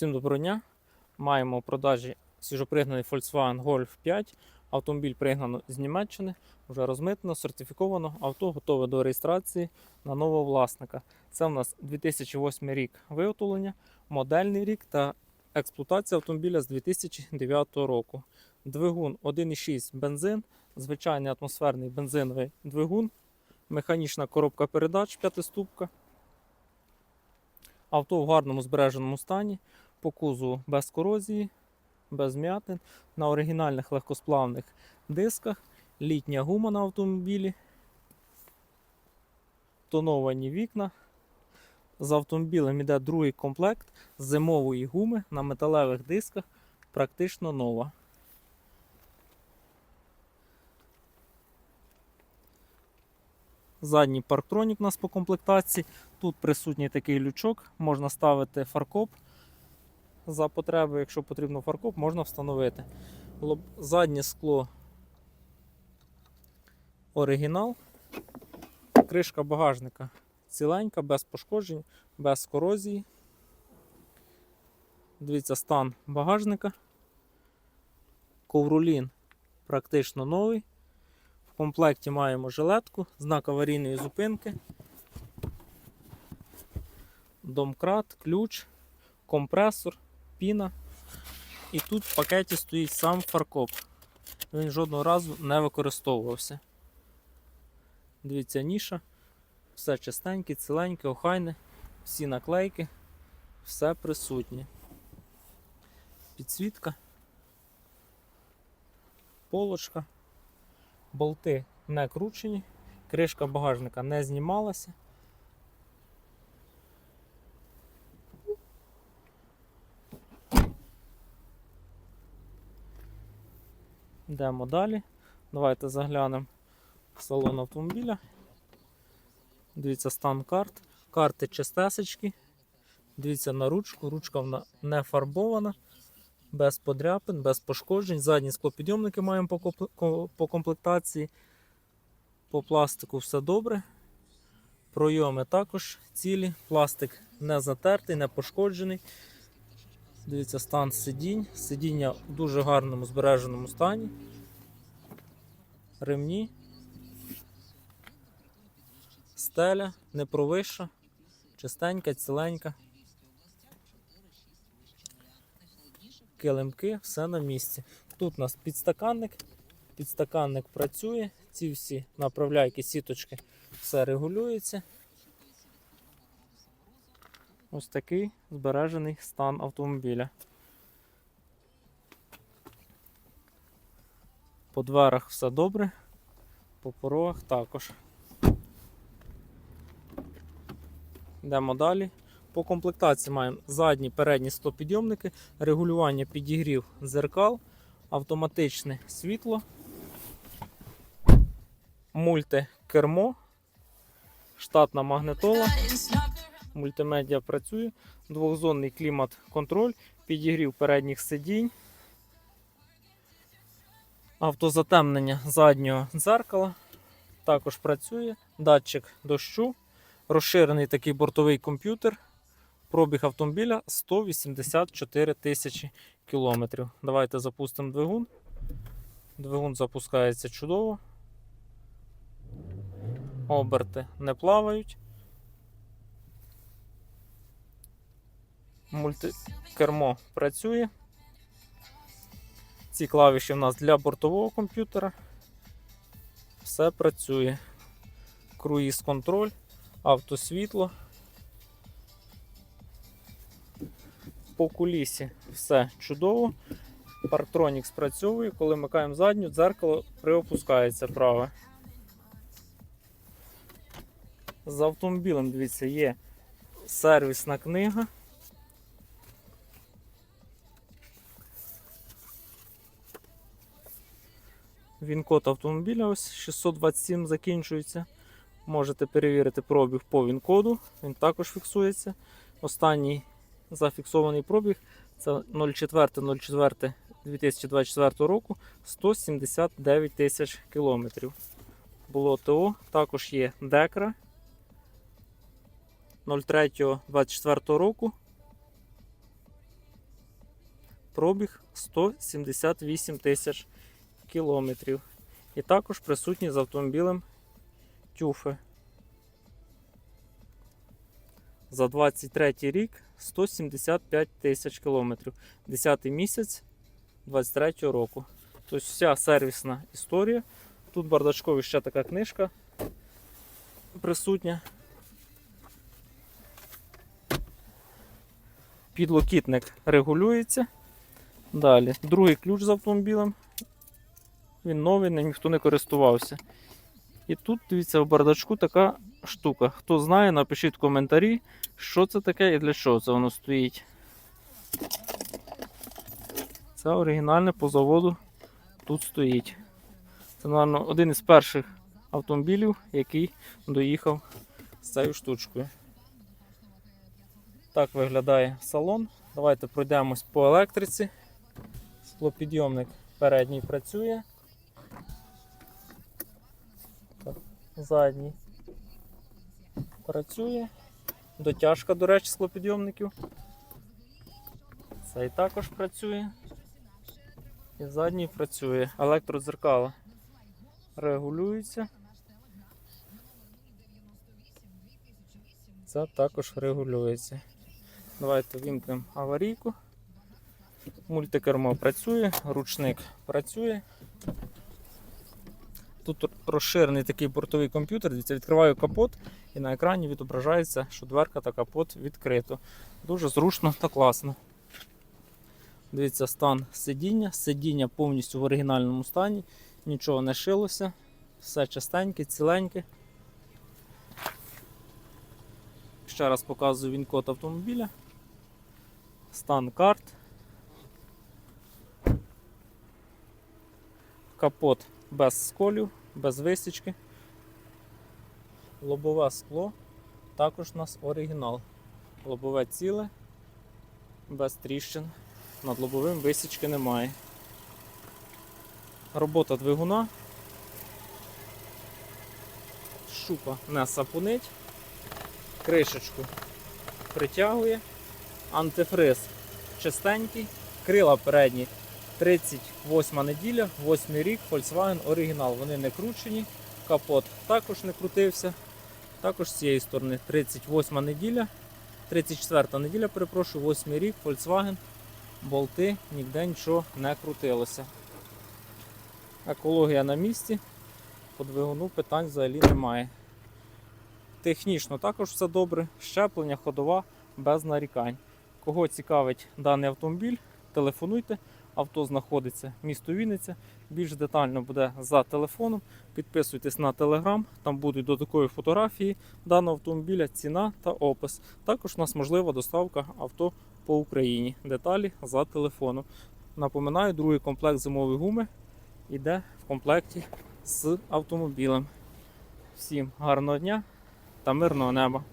Всім доброго дня. Маємо у продажі свіжопригнаний Volkswagen Golf 5. Автомобіль пригнано з Німеччини, вже розмитнено, сертифіковано. Авто готове до реєстрації на нового власника. Це у нас 2008 рік виготовлення, модельний рік та експлуатація автомобіля з 2009 року. Двигун 1,6 бензин, звичайний атмосферний бензиновий двигун, механічна коробка передач п'ятиступка. Авто в гарному збереженому стані, по кузову без корозії, без м'ятин, на оригінальних легкосплавних дисках, літня гума на автомобілі, тоновані вікна. З автомобілем йде другий комплект зимової гуми на металевих дисках, практично нова. Задній парктронік у нас по комплектації. Тут присутній такий лючок, можна ставити фаркоп. За потреби, якщо потрібно фаркоп, можна встановити. Заднє скло оригінал. Кришка багажника ціленька, без пошкоджень, без корозії. Дивіться стан багажника. Ковролін практично новий. В комплекті маємо жилетку, знак аварійної зупинки, домкрат, ключ, компресор, піна. І тут в пакеті стоїть сам фаркоп. Він жодного разу не використовувався. Дивіться, ніша, все чистеньке, ціленьке, охайне, всі наклейки, все присутнє. Підсвітка, полочка. Болти не кручені, кришка багажника не знімалася. Йдемо далі. Давайте заглянемо в салон автомобіля. Дивіться стан карт. Карти чистесечки. Дивіться на ручку. Ручка вона не фарбована, без подряпин, без пошкоджень. Задні склопідйомники маємо по по комплектації. По пластику все добре. Пройоми також цілі. Пластик не затертий, не пошкоджений. Дивіться, стан сидінь. Сидіння в дуже гарному збереженому стані. Ремні. Стеля не провища, чистенька, ціленька. Килимки, все на місці. Тут у нас підстаканник. Підстаканник працює. Ці всі направляйки, сіточки, все регулюється. Ось такий збережений стан автомобіля. По дверах все добре, по порогах також. Йдемо далі. По комплектації маємо задні передні стопідйомники, регулювання підігрів зеркал, автоматичне світло, мультикермо, штатна магнитола, мультимедіа працює, двохзонний клімат-контроль, підігрів передніх сидінь, автозатемнення заднього дзеркала, також працює, датчик дощу, розширений такий бортовий комп'ютер. Пробіг автомобіля 184 тисячі кілометрів. Давайте запустимо двигун. Двигун запускається чудово. Оберти не плавають. Мультикермо працює. Ці клавіші в нас для бортового комп'ютера. Все працює. Круїз контроль, автосвітло. По кулісі все чудово. Парктронік спрацьовує, коли вмикаємо задню, дзеркало приопускається праве. З автомобілем, дивіться, є сервісна книга. Він код автомобіля ось 627 закінчується. Можете перевірити пробіг по він-коду, він також фіксується. Останній зафіксований пробіг це 04.04.2024 року 179 тисяч кілометрів. Було ТО, також є Декра 03.24 року пробіг 178 тисяч кілометрів. І також присутні з автомобілем тюфи. За 23 рік 175 тисяч кілометрів. 10 місяць 23 року. Тобто вся сервісна історія. Тут бардачкові ще така книжка присутня. Підлокітник регулюється. Далі, другий ключ з автомобілем. Він новий, ним ніхто не користувався. І тут, дивіться, в бардачку така штука. Хто знає, напишіть в коментарі, що це таке і для чого це воно стоїть. Це оригінальне по заводу тут стоїть. Це, мабуть, один із перших автомобілів, який доїхав з цією штучкою. Так виглядає салон. Давайте пройдемось по електриці. Склопідйомник передній працює. Задній працює. Дотяжка, до речі, склопідйомників. Цей також працює. І задній працює. Електродзеркала регулюється. Це також регулюється. Давайте вімкнемо аварійку. Мультикермо працює, ручник працює. Тут розширений такий бортовий комп'ютер. Дивіться, відкриваю капот і на екрані відображається, що дверка та капот відкрито. Дуже зручно та класно. Дивіться, стан сидіння. Сидіння повністю в оригінальному стані, нічого не шилося, все чистеньке, ціленьке. Ще раз показую він код автомобіля. Стан карт. Капот без сколів, без висічки. Лобове скло. Також у нас оригінал. Лобове ціле, без тріщин. Над лобовим висічки немає. Робота двигуна. Шупа не сапунить. Кришечку притягує. Антифриз чистенький. Крила передні 38 неділя, 8 рік, Volkswagen оригінал. Вони не кручені. Капот також не крутився. Також з цієї сторони 38 неділя, 34 неділя, перепрошую, 8 рік, Volkswagen болти, ніде нічого не крутилося. Екологія на місці, по двигуну питань взагалі немає. Технічно також все добре, щеплення, ходова без нарікань. Кого цікавить даний автомобіль, телефонуйте. Авто знаходиться місто Вінниця. Більш детально буде за телефоном. Підписуйтесь на телеграм, там будуть додаткові фотографії даного автомобіля, ціна та опис. Також у нас можлива доставка авто по Україні. Деталі за телефоном. Напоминаю, другий комплект зимової гуми йде в комплекті з автомобілем. Всім гарного дня та мирного неба!